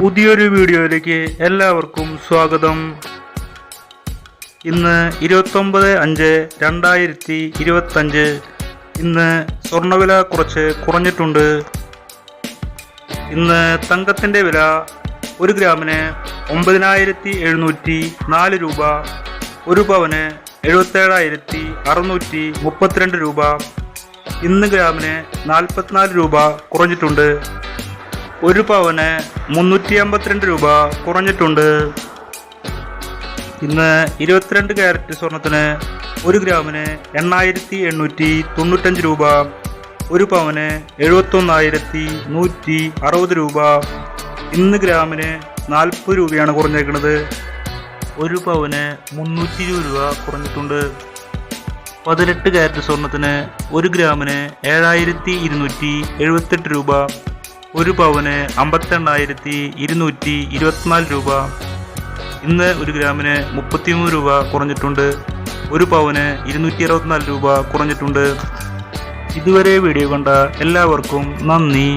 പുതിയൊരു വീഡിയോയിലേക്ക് എല്ലാവർക്കും സ്വാഗതം. ഇന്ന് ഇരുപത്തൊമ്പത് അഞ്ച് രണ്ടായിരത്തി ഇരുപത്തഞ്ച്. ഇന്ന് സ്വർണവില കുറച്ച് കുറഞ്ഞിട്ടുണ്ട്. ഇന്ന് തങ്കത്തിന്റെ വില ഒരു ഗ്രാമിന് ഒമ്പതിനായിരത്തി എഴുന്നൂറ്റി നാല് രൂപ ഒരു പവന് എഴുപത്തേഴായിരത്തി അറുന്നൂറ്റി മുപ്പത്തിരണ്ട് രൂപ. ഇന്ന് ഗ്രാമിന് നാൽപ്പത്തിനാല് രൂപ കുറഞ്ഞിട്ടുണ്ട്. ഒരു പവന് മുന്നൂറ്റി അമ്പത്തിരണ്ട് രൂപ കുറഞ്ഞിട്ടുണ്ട്. ഇന്ന് ഇരുപത്തിരണ്ട് ക്യാരറ്റ് സ്വർണത്തിന് ഒരു ഗ്രാമിന് എണ്ണായിരത്തി എണ്ണൂറ്റി തൊണ്ണൂറ്റഞ്ച് രൂപ ഒരു പവന് എഴുപത്തൊന്നായിരത്തി നൂറ്റി അറുപത് രൂപ. ഇന്ന് ഗ്രാമിന് നാൽപ്പത് രൂപയാണ് കുറഞ്ഞേക്കുന്നത് ഒരു പവന് മുന്നൂറ്റി ഇരുപത് രൂപ കുറഞ്ഞിട്ടുണ്ട്. പതിനെട്ട് ക്യാരറ്റ് സ്വർണത്തിന് ഒരു ഗ്രാമിന് ഏഴായിരത്തി ഇരുന്നൂറ്റി എഴുപത്തെട്ട് രൂപ. ഒരു പവന് അമ്പത്തിരണ്ടായിരത്തി ഇരുന്നൂറ്റി ഇരുപത്തിനാല് രൂപ. ഇന്ന് ഒരു ഗ്രാമിന് മുപ്പത്തിമൂന്ന് രൂപ കുറഞ്ഞിട്ടുണ്ട്. ഒരു പവന് ഇരുന്നൂറ്റി അറുപത്തിനാല് രൂപ കുറഞ്ഞിട്ടുണ്ട്. ഇതുവരെ വീഡിയോ കണ്ട എല്ലാവർക്കും നന്ദി.